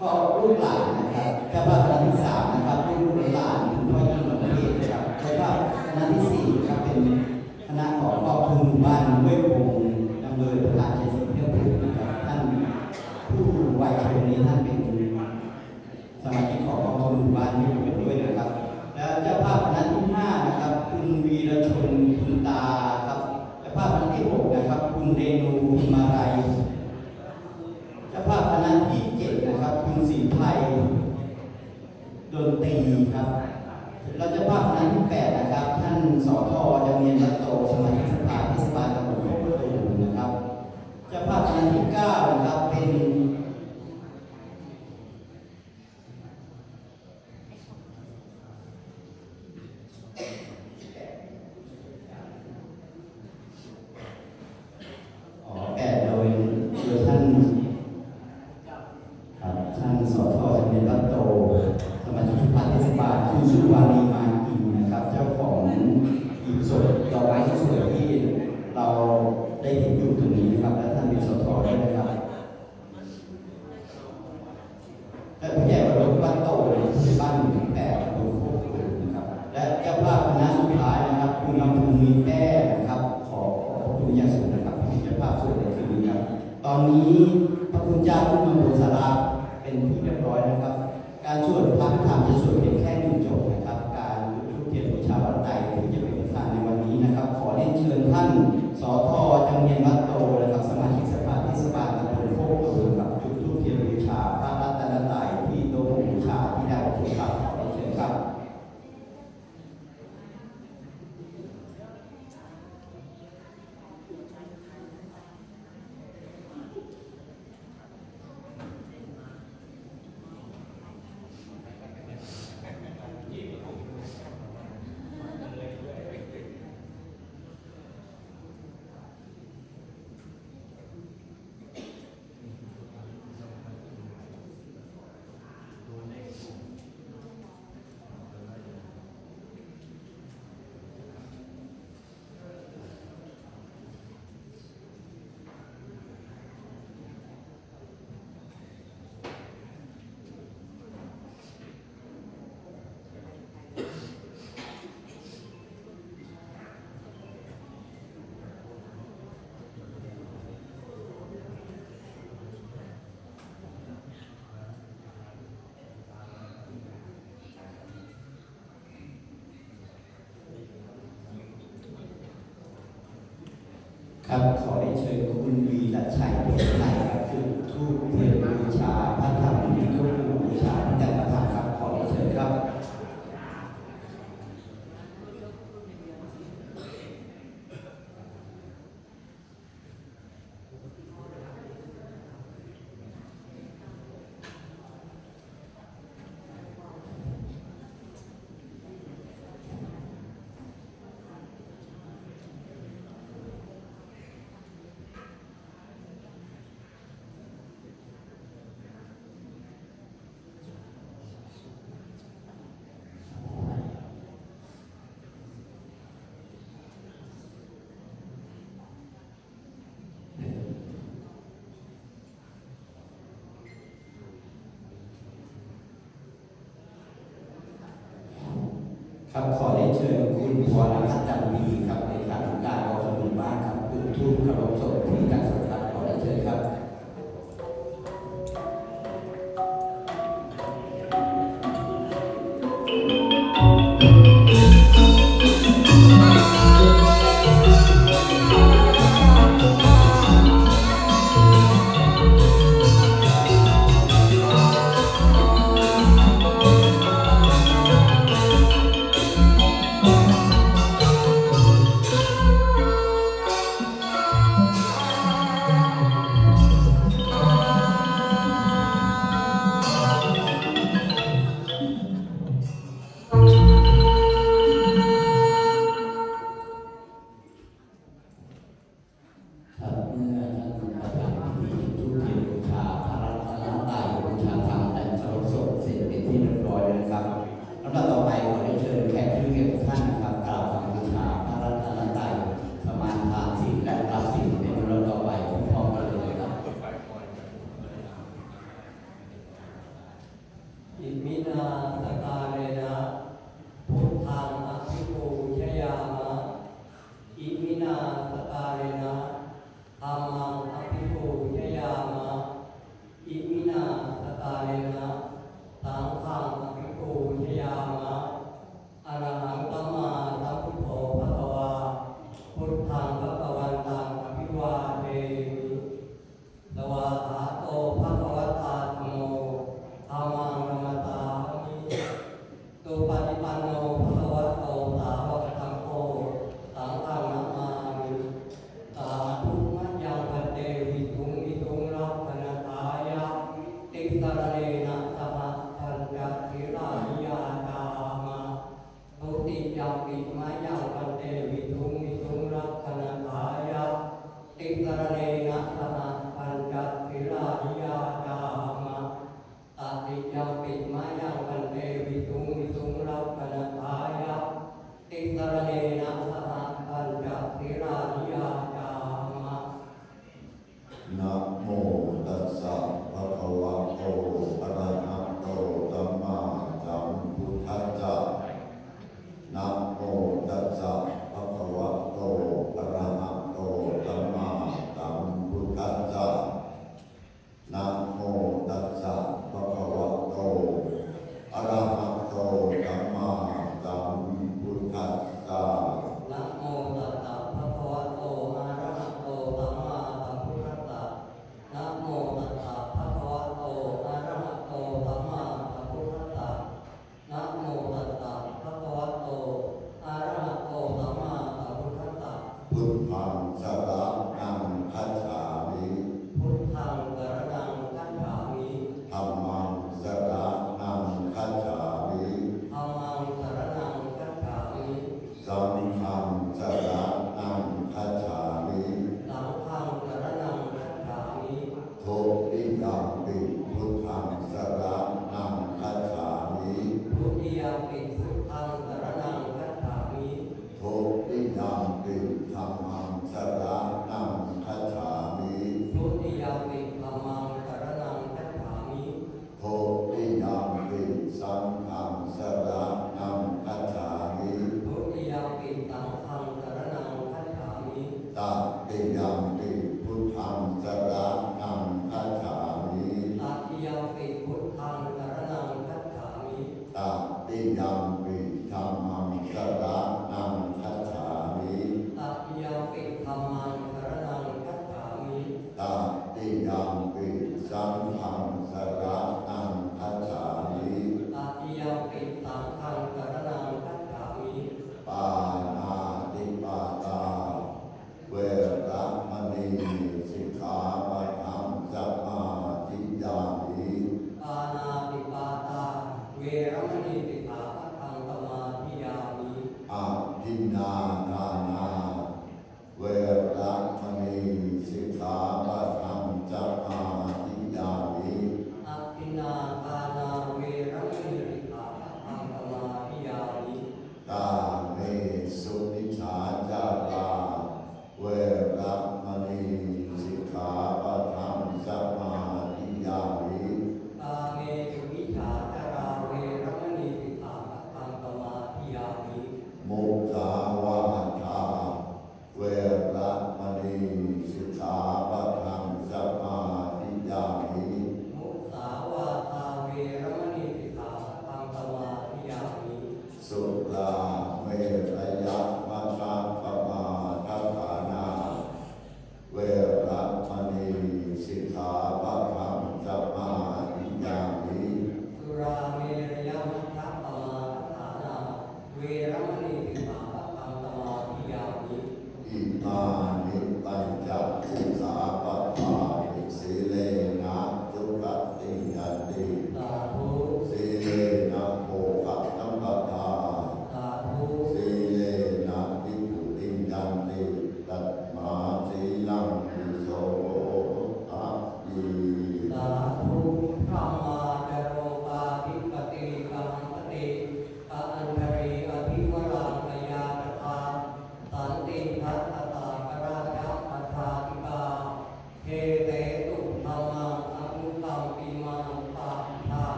ของลูกหลานนะครับเจ้าคณะที่สามนะครับให้ลูกหลานคุณพ่อที่ประเทศนะครับเจ้าภาคณะที่สี่ครับเป็นคณะของครอบครัวบ้านเวทวงศ์ดำเนินพระราชเสด็จเพื่อนะครับท่านผู้วัยชนนี้ท่านเป็นีครับ เราจะภาพนั้นที่แปดนะครับ ท่านสอทอจำเนียนรัตโตสมาชิกสภาเทศบาลตำบลโคกประตูนะครับ จะภาพนั้นที่เก้านะครับเป็น ตอนนี้พระคุณเจ้าผู้มาบูรณาเป็นที่เรียบร้อยนะครับ การสวดพระธรรมจะสวด ครับขอได้เชิญคุณวีละชัยเพชรไทยครับจุดทูบเทียนบูชาพระธรรมทูปบูชาพระน ครับขอได้เชิญคุณพวรัตน์จันทร์วีครับ thì 对